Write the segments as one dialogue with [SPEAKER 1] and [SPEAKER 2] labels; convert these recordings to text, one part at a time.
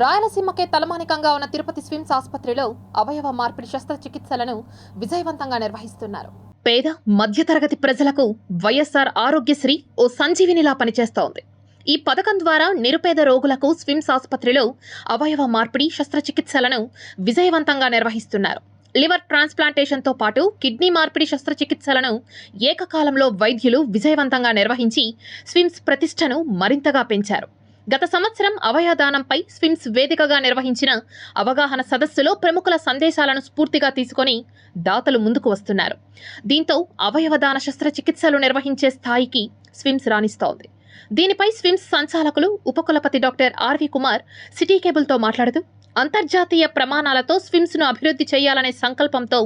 [SPEAKER 1] రాయలసీమకే తలమానికంగా ఉన్న తిరుపతి స్విమ్స్ ఆసుపత్రిలో అవయవ మార్పిడి శస్త్రచికిత్సలను విజయవంతంగా నిర్వహిస్తున్నారు. పేద మధ్యతరగతి ప్రజలకు వైఎస్ఆర్ ఆరోగ్యశ్రీ ఓ సంజీవినిలా పనిచేస్తోంది. ఈ పథకం ద్వారా నిరుపేద రోగులకు స్విమ్స్ ఆసుపత్రిలో అవయవ మార్పిడి శస్త్రచికిత్సలను విజయవంతంగా నిర్వహిస్తున్నారు. లివర్ ట్రాన్స్ప్లాంటేషన్తో పాటు కిడ్నీ మార్పిడి శస్త్రచికిత్సలను ఏకకాలంలో వైద్యులు విజయవంతంగా నిర్వహించి స్విమ్స్ ప్రతిష్టను మరింతగా పెంచారు. గత సంవత్సరం అవయదానంపై స్విమ్స్ వేదికగా నిర్వహించిన అవగాహన సదస్సులో ప్రముఖుల సందేశాలను స్ఫూర్తిగా తీసుకొని దాతలు ముందుకు వస్తున్నారు. దీంతో అవయవదాన శస్త్రచికిత్సలు నిర్వహించే స్థాయికి స్విమ్స్ రాణిస్తోంది. దీనిపై స్విమ్స్ సంచాలకులు ఉపకులపతి doctor R V Kumar city కేబుల్తో మాట్లాడుతూ అంతర్జాతీయ ప్రమాణాలతో స్విమ్స్ను అభివృద్ధి చేయాలనే సంకల్పంతో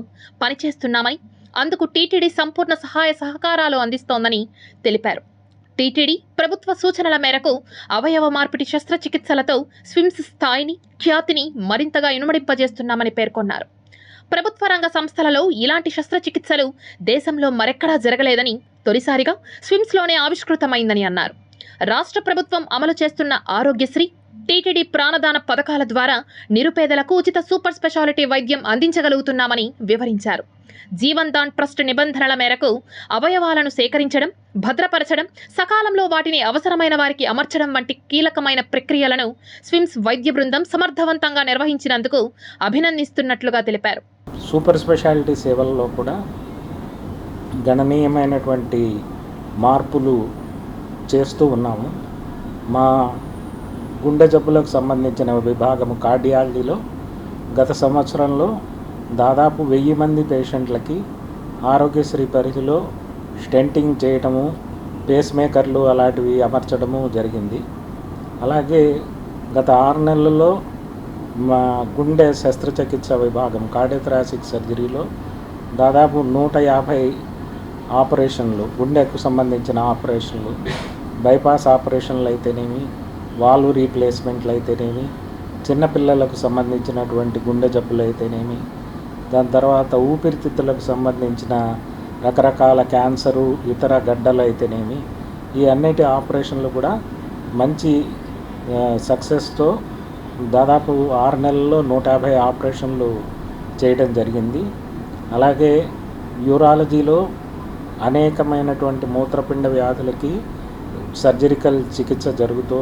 [SPEAKER 1] పనిచేస్తున్నామని అందుకు టీటీడీ సంపూర్ణ సహాయ సహకారాలు అందిస్తోందని తెలిపారు. టీటీడీ ప్రభుత్వ సూచనల మేరకు అవయవ మార్పిడి శస్త్రచికిత్సలతో స్విమ్స్ స్థాయిని ఖ్యాతిని మరింతగా ఇనుమడింపజేస్తున్నామని పేర్కొన్నారు. ప్రభుత్వ రంగ సంస్థలలో ఇలాంటి శస్త్రచికిత్సలు దేశంలో మరెక్కడా జరగలేదని తొలిసారిగా స్విమ్స్లోనే ఆవిష్కృతమైందని అన్నారు. రాష్ట్ర ప్రభుత్వం అమలు చేస్తున్న ఆరోగ్యశ్రీ టీటీడీ ప్రాణదాన పథకాల ద్వారా నిరుపేదలకు ఉచిత సూపర్ స్పెషాలిటీ వైద్యం అందించగలుగుతున్నామని వివరించారు. జీవందాన్ ట్రస్ట్ నిబంధనల మేరకు అవయవాలను సేకరించడం భద్రపరచడం సకాలంలో వాటిని అవసరమైన వారికి అమర్చడం వంటి కీలకమైన ప్రక్రియలను స్విమ్స్ వైద్య బృందం సమర్థవంతంగా నిర్వహించినందుకు అభినందిస్తున్నట్లుగా తెలిపారు.
[SPEAKER 2] సూపర్ స్పెషాలిటీ సేవల్లో కూడా గణనీయమైనటువంటి మార్పులు చేస్తూ ఉన్నాము. మా గుండె జబ్బులకు సంబంధించిన విభాగము కార్డియాలజీలో గత సంవత్సరంలో దాదాపు వెయ్యి మంది పేషెంట్లకి ఆరోగ్యశ్రీ పరిధిలో స్టెంటింగ్ చేయటము పేస్ మేకర్లు అలాంటివి అమర్చడము జరిగింది. అలాగే గత ఆరు నెలల్లో మా గుండె శస్త్రచికిత్స విభాగం కార్డియోథరాసిక్ సర్జరీలో దాదాపు నూట యాభై ఆపరేషన్లు గుండెకు సంబంధించిన ఆపరేషన్లు బైపాస్ ఆపరేషన్లు అయితేనేమి వాల్వ్ రీప్లేస్మెంట్లు అయితేనేమి చిన్నపిల్లలకు సంబంధించినటువంటి గుండె జబ్బులు అయితేనేమి దాని తర్వాత ఊపిరితిత్తులకు సంబంధించిన రకరకాల క్యాన్సరు ఇతర గడ్డలు అయితేనేమి ఈ అన్నిటి ఆపరేషన్లు కూడా మంచి సక్సెస్తో దాదాపు ఆరు నెలల్లో నూట యాభై ఆపరేషన్లు చేయడం జరిగింది. అలాగే యూరాలజీలో అనేకమైనటువంటి మూత్రపిండ వ్యాధులకి సర్జరికల్ చికిత్స జరుగుతూ